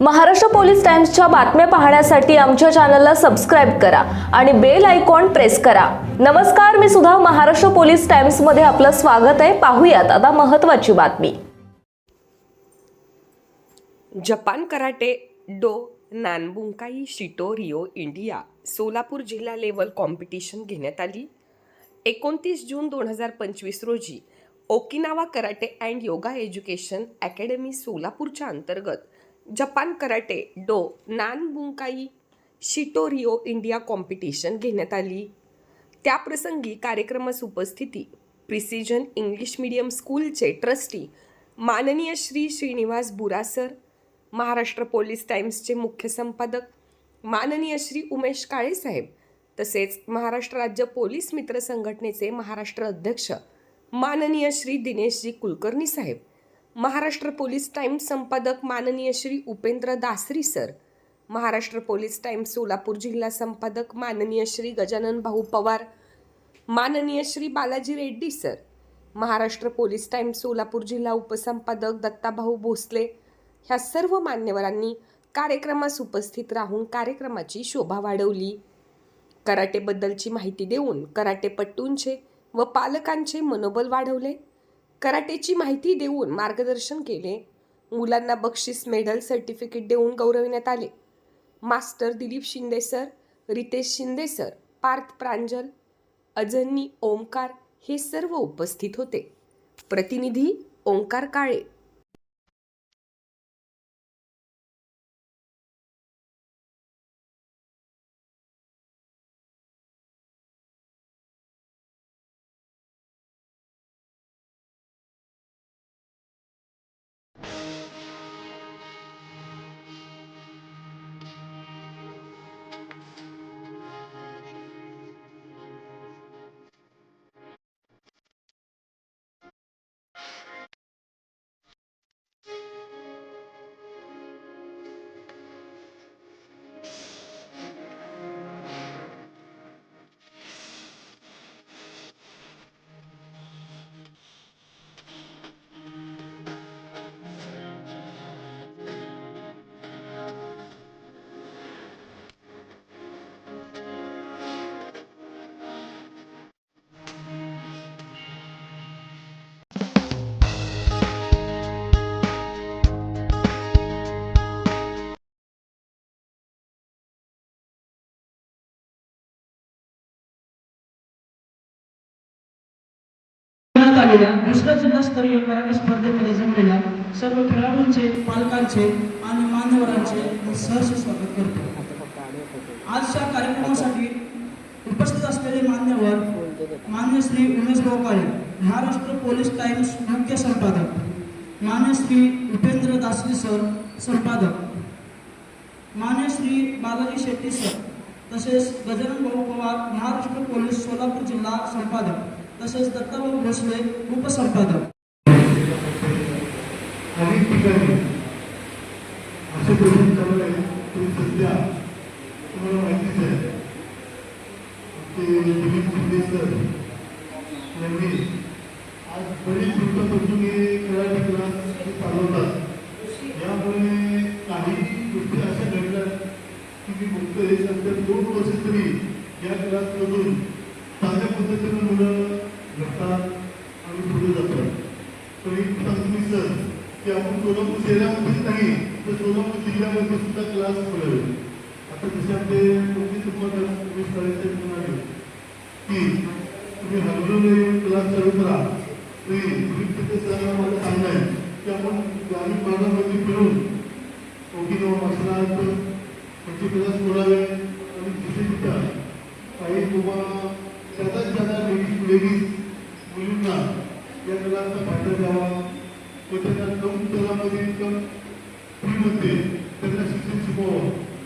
Maharashtra police टाइम्सच्या बातम्या पाहण्यासाठी आमच्या चॅनलला सबस्क्राईब करा आणि बेल आयकॉन प्रेस करा. नमस्कार मी सुद्धा महाराष्ट्र पोलीस टाइम्समध्ये आपलं स्वागत आहे. पाहूयात आता महत्त्वाची बातमी. Japan karate do Nanbunkai Shito Ryu India Solapur जिल्हा लेवल कॉम्पिटिशन घेण्यात आली. एकोणतीस जून दोन हजार पंचवीस रोजी Okinawa karate and yoga education academy सोलापूरच्या अंतर्गत Japan karate do Nanbunkai Shito Ryu India competition घेण्यात आली. त्याप्रसंगी कार्यक्रमास उपस्थिती प्रिसिजन इंग्लिश मीडियम स्कूलचे ट्रस्टी माननीय श्री श्रीनिवास बुरासर महाराष्ट्र पोलीस टाइम्सचे मुख्य संपादक माननीय श्री उमेश काळेसाहेब तसेच महाराष्ट्र राज्य पोलीस मित्र संघटनेचे महाराष्ट्र अध्यक्ष माननीय श्री दिनेशजी कुलकर्णी साहेब महाराष्ट्र पोलीस टाइम्स संपादक माननीय Shri Upendra Dasari sir Maharashtra police Times Solapur जिल्हा संपादक माननीय श्री गजानन भाऊ पवार माननीय Shri Balaji Reddy sir Maharashtra police Times Solapur जिल्हा उपसंपादक दत्ताभाऊ भोसले ह्या सर्व मान्यवरांनी कार्यक्रमास उपस्थित राहून कार्यक्रमाची शोभा वाढवली. कराटेबद्दलची माहिती देऊन कराटेपट्टूंचे व पालकांचे मनोबल वाढवले. कराटेची माहिती देऊन मार्गदर्शन केले. मुलांना बक्षीस मेडल सर्टिफिकेट देऊन गौरविण्यात आले. Master Dilip Shinde sir Ritesh Shinde sir Parth Pranjal Ajanni Omkar हे सर्व उपस्थित होते. प्रतिनिधी ओंकार काळे. आलेल्या दुसऱ्या जिल्हास्तरीय कराटे स्पर्धेमध्ये जमलेल्या सर्व खेळाडूंचे पालकांचे आणि मान्यवरांचे सहर्ष स्वागत करतो. आजच्या कार्यक्रमासाठी उपस्थित असलेले मान्यवर मान्य श्री उमेश गोपाळे महाराष्ट्र पोलीस टाइम्स मुख्य संपादक मान्य श्री उपेंद्र दासरी सर संपादक मान्य श्री बालाजी शेट्टी सर तसेच गजानन भाऊ पवार महाराष्ट्र पोलीस सोलापूर जिल्हा संपादक तसेच दत्ताभाऊ भोसले उपसंपादक. अनेक ठिकाणी असे प्रश्न चालू आहे की सध्या तुम्हाला माहितीच आहे ते दिलीप शिंदे सर यांनी आज बरीच दिवसापासून हे कराटे क्लास चालवतात यामुळे काही गोष्टी अशा घडल्या की मी बघतोय सध्या दोन वर्ष तरी या क्लासमधून चांगल्या पद्धतीनं मुलं घडतात आणि पुढे जातात तर एक सांगतो सर की आपण सोलापूर शहरामध्येच नाही तर सोलापूर जिल्ह्यामध्ये सुद्धा क्लास बोलावे आता जसे आपले मोठी तुम्हाला रमेश काळेचे म्हणाले की तुम्ही हरवलेले क्लास चालू करा तुम्ही तिथे सरांना मला सांगाय की आपण ग्रामीण भागामध्ये फिरून ओगिनो मार्शल आर्ट त्यांचे क्लास बोलावे आणि तिथे तिथं काही तुम्हाला जातात जाता लेडीज लेडीज मुलींना या कलांचा फायदा द्यावा व त्यांना कम दरामध्ये कम फ्रीमध्ये त्यांना शिक्षण शिकवावं